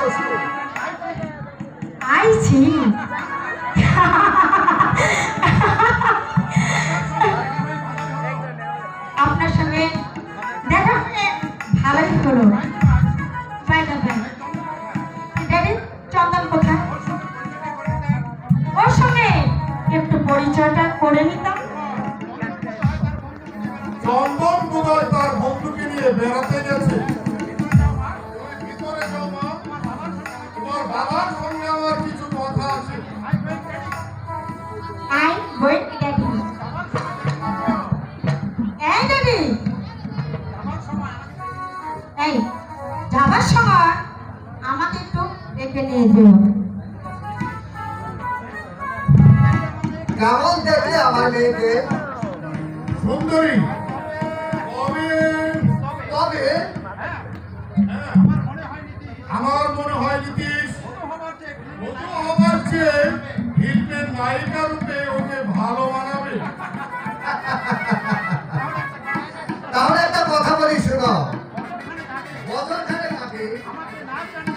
শ্বশুর আইছি আপনার সঙ্গে দেখা হলে ভালোই হলো। বাই কেমন দেখলে আমার মেয়েকে। সুন্দরী। তবে তবে আমার মনে হয় নীতিশ। মধু হবার চেয়ে ফিল্মের নায়িকা রূপে ওকে ভালো মানাবে। তাহলে একটা কথা বলি শোনো। বছর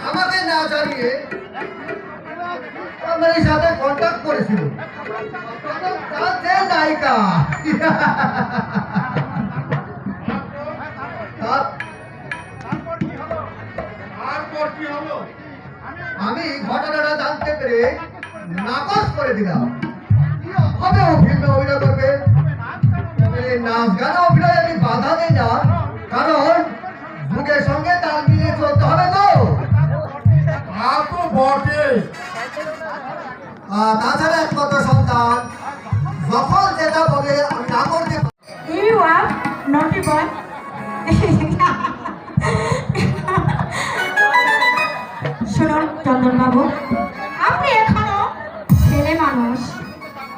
আমাকে না জানিয়ে আমার সাথে কন্ট্যাক্ট করেছিল। হলো? আমি ঘটনাটা জানতে পেরে নাকচ করে দিলাম। হবে ও ফিল্মে অভিনয় করবে। নাচ গানে অভিনয় আমি বাধা দিই না কারণ যুগের সঙ্গে তাল মিলিয়ে চলতে হবে তো। তা তো বটে তাছাড়া বাবু। আপনি এখনও ছেলে মানুষ।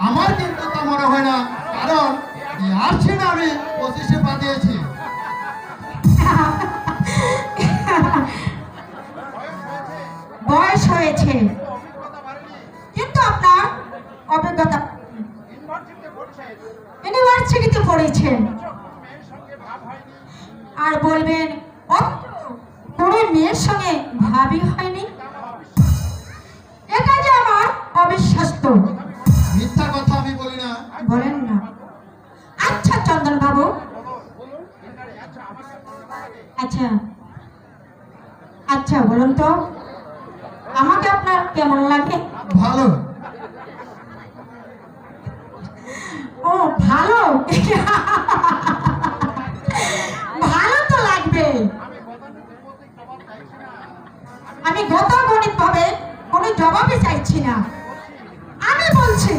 আমার কিন্তু তা মনে হয় না কারণ আসছে না আমি পঁচিশে পা দিয়েছি বয়স হয়েছে। কিন্তু আপনার অভিজ্ঞতা ইউনিভার্সিটিতে পড়েছেন। আর বলবেন "অত কোনো মেয়ের সঙ্গে ভাবি হয়নি? আচ্ছা। আচ্ছা বলুন তো আমাকে আপনার কেমন লাগে? ভালো। ও ভালো? ভালো তো লাগবে। আমি গতাগণিত ভাবে কোনো জবাবই চাইছি না। আমি বলছি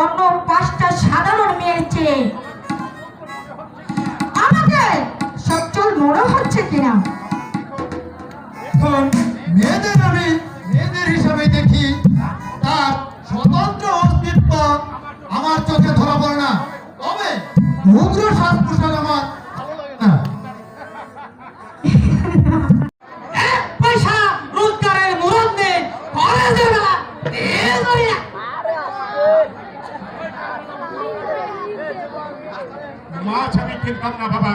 অন্য পাঁচটা সাধারণ মেয়ের চেয়ে হচ্ছে কিনা এখন মেয়েদের আমি মেয়েদের হিসাবে দেখি তার স্বতন্ত্র অস্তিত্ব আমার চোখে ধরা পড়ে না। তবে উগ্র সাজ পোশাক আমার মাছ আমি কিনতাম না বাবা।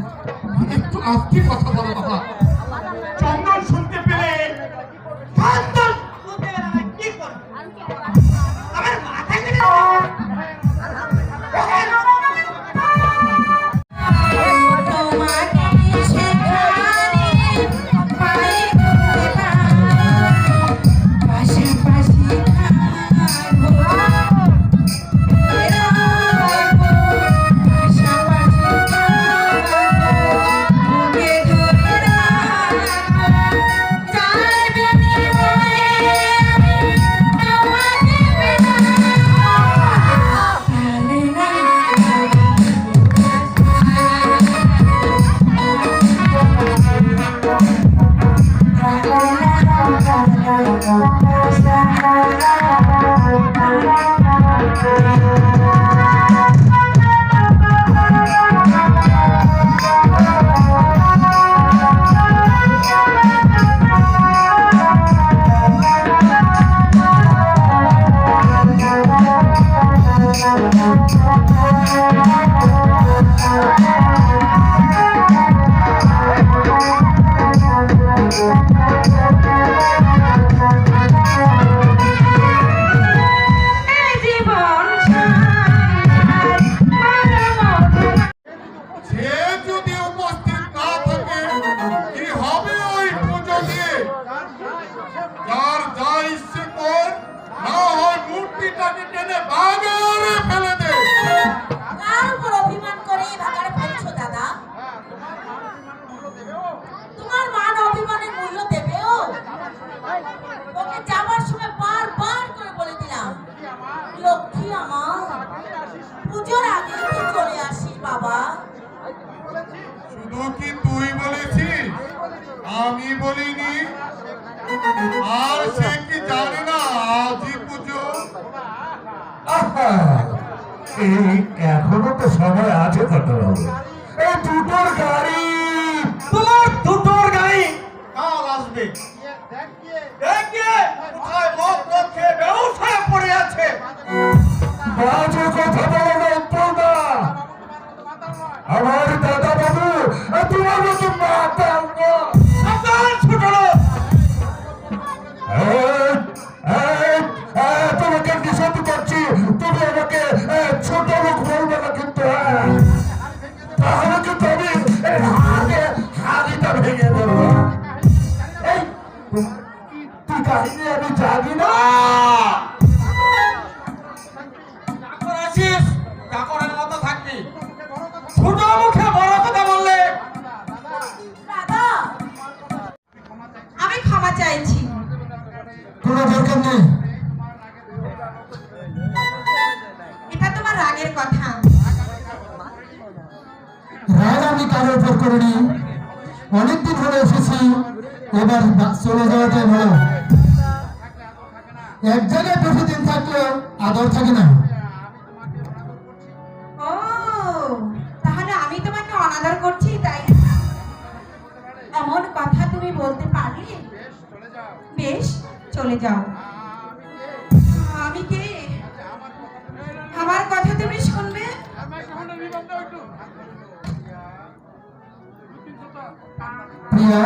আস্তে কথা বলো বাবা কি তুই বলেছিস? আমি বলিনি। আর সে কি জানে না আজি পুজো। এখনও তো সময় আছে ঘটনাবাবু কাহিনী আমি জানি না মুখে বড় কথা বললে আমি ক্ষমা চাইছি কোনো দরকার নেই এটা তোমার রাগের কথা রাগ আমি কারোর উপর করিনি। অনেকদিন হলে এসেছি। এবার চলে যাওয়াটাই ভালো এক জায়গায় বেশি থাকলেও আদর থাকে না। ও তাহলে আমি তোমাকে অনাদর করছি তাই এমন কথা তুমি বলতে পারলে? বেশ চলে যাও। আমি কে? আমার কথা তুমি শুনবে? প্রিয়া